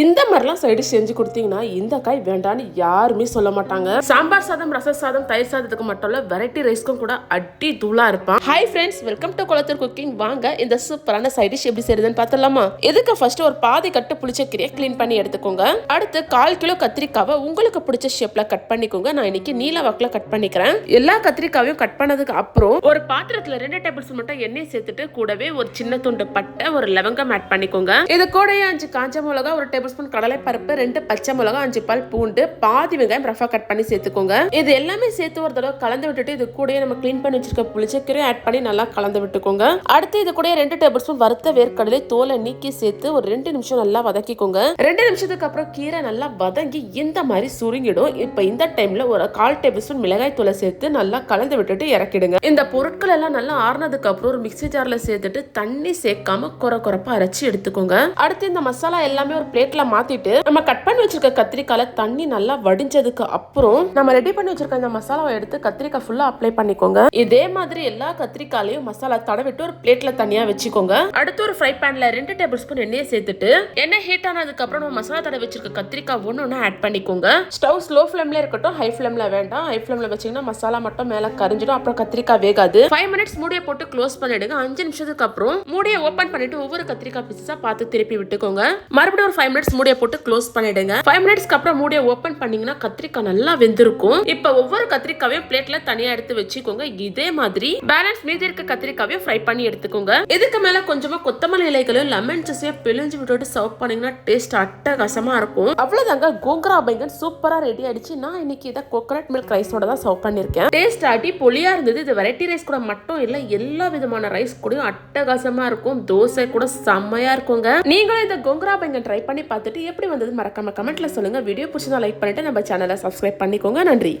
இந்த மாதிரிலாம் சைடு செஞ்சு கொடுத்தீங்கன்னா இந்த காய் வேண்டான்னு யாருமே சொல்ல மாட்டாங்க. சாம்பார் சாதம் ரச சாதம் தயிர் சாதத்துக்கு மட்டும் இல்ல வெரைட்டி ரைஸ்க்கும் கூட அடி தூளா இருப்பான். Hi friends welcome to Kulathur cooking வாங்க இந்த சூப்பரான சைட் டிஷ் எப்படி செய்யுதுன்னு பார்த்தலாமா இதுக்கு ஃபர்ஸ்ட் ஒரு பாதி கட்டு புளிச்சக்கீரையை க்ளீன் பண்ணி எடுத்துக்கோங்க. அடுத்து கால் கிலோ கத்திரிக்காவை உங்களுக்கு பிடிச்ச ஷேப்ல கட் பண்ணிக்கோங்க. நான் இன்னைக்கு நீல வாக்குல கட் பண்ணிக்கிறேன். எல்லா கத்திரிக்காவையும் கட் பண்ணதுக்கு அப்புறம் ஒரு பாத்திரத்துல ரெண்டு டேபிள் ஸ்பூன் மட்டும் எண்ணெய் சேர்த்துட்டு கூடவே ஒரு சின்ன துண்டு பட்டை ஒரு லவங்கம் ஆட் பண்ணிக்கோங்க. இது கூடயே அஞ்சு காஞ்ச மிளகா ஒரு டேபிள் ஸ்பூன் கடலைப்பருப்பு ரெண்டு பச்சை மிளகா அஞ்சு பால் பூண்டு பாதி வெங்காயம் ரஃபா கட் பண்ணி சேர்த்துக்கோங்க. இது எல்லாமே சேர்த்து ஒரு தடவை கலந்து விட்டுட்டு இது கூட நம்ம க்ளீன் பண்ணி வச்சிருக்க புளிச்சக்கீரையும் ஆட் பண்ணி நல்லா கலந்து விட்டுக்கோங்க. அடுத்து இது கூட ரெண்டு டேபிள் ஸ்பூன் வறுத்த வேர்க்கடலை தோலை நீக்கி சேர்த்து ஒரு ரெண்டு நிமிஷம் நல்லா வதக்கிக்கோங்க. ரெண்டு நிமிஷத்துக்கு அப்புறம் கீரை நல்லா வதங்கி இந்த மாதிரி சுருங்கிடும். இப்போ இந்த டைம்ல ஒரு கால் டேபிள் ஸ்பூன் மிளகாய் தூளை சேர்த்து நல்லா கலந்து விட்டுட்டு இறக்கிடுங்க. இந்த பொருட்கள் எல்லாம் நல்லா ஆறுனதுக்கு அப்புறம் ஒரு மிக்சி ஜார்ல சேர்த்துட்டு தண்ணி சேர்க்காம குறை குறைப்பா அரைச்சி எடுத்துக்கோங்க. அடுத்து இந்த மசாலா எல்லாமே ஒரு பிளேட் பிளேட்ல மாத்திட்டு நம்ம கட் பண்ணி வச்சிருக்க கத்திரிக்கால தண்ணி நல்லா வடிஞ்சதுக்கு அப்புறம் நம்ம ரெடி பண்ணி வச்சிருக்க இந்த மசாலாவை எடுத்து கத்திரிக்காய் ஃபுல்லா அப்ளை பண்ணிக்கோங்க. இதே மாதிரி எல்லா கத்திரிக்காலையும் மசாலா தடவிட்டு ஒரு பிளேட்ல தனியா வச்சுக்கோங்க. அடுத்து ஒரு ஃப்ரை பேன்ல ரெண்டு டேபிள் ஸ்பூன் எண்ணெயை சேர்த்துட்டு எண்ணெய் ஹீட் ஆனதுக்கு அப்புறம் நம்ம மசாலா தடவை வச்சிருக்க கத்திரிக்காய் ஒன்று ஒன்று ஆட் பண்ணிக்கோங்க. ஸ்டவ் ஸ்லோ ஃப்ளேம்ல இருக்கட்டும் ஹை ஃப்ளேம்ல வேண்டாம். ஹை ஃப்ளேம்ல வச்சீங்கன்னா மசாலா மட்டும் மேல கரிஞ்சிடும் அப்புறம் கத்திரிக்காய் வேகாது. ஃபைவ் மினிட்ஸ் மூடியை போட்டு க்ளோஸ் பண்ணிடுங்க. அஞ்சு நிமிஷத்துக்கு அப்புறம் மூடியை ஓப்பன் பண்ணிட்டு ஒவ்வொரு கத்திரிக்காய் பீஸா பார்த்து திருப்பி விட்டுக்கோங்க. மறுபடியும் ஒரு ஃபைவ் மினிட்ஸ் மூடியை போட்டு க்ளோஸ் பண்ணிடுங்க. ஃபைவ் மினிட்ஸ்க்கு அப்புறம் மூடிய ஓப்பன் பண்ணீங்கன்னா கத்திரிக்காய் நல்லா வெந்திருக்கும். இப்போ ஒவ்வொரு கத்திரிக்காவையும் பிளேட்ல தனியா எடுத்து வச்சுக்கோங்க. இதே மாதிரி பேலன்ஸ் மீதி இருக்க கத்திரிக்காவையும் ஃப்ரை பண்ணி எடுத்துக்கோங்க. இதுக்கு மேல கொஞ்சமா கொத்தமல்லி இலைகளையும் லெமன் ஜூஸையும் பிழிஞ்சு விட்டுட்டு சர்வ் பண்ணீங்கன்னா டேஸ்ட் அட்டகாசமா இருக்கும். அவ்வளவுதாங்க. கோங்கரா பைங்கன் சூப்பரா ரெடி ஆயிடுச்சு. நான் இன்னைக்கு இதை கோகனட் மில்க் ரைஸோட தான் சர்வ் பண்ணிருக்கேன். டேஸ்ட் அடி பொலியா இருந்தது. இது வெரைட்டி ரைஸ் கூட மட்டும் இல்ல எல்லா விதமான ரைஸ் கூட அட்டகாசமா இருக்கும். தோசை கூட செம்மையா இருக்குங்க. நீங்களும் இந்த கோங்கரா பைங்கன் ட்ரை பண்ணி பார்த்துட்டு எப்படி வந்தது மறக்காம கமெண்ட்ல சொல்லுங்க. வீடியோ பிடிச்சதா லைக் பண்ணிட்டு நம்ம சேனலை சப்ஸ்கிரைப் பண்ணிக்கோங்க. நன்றி.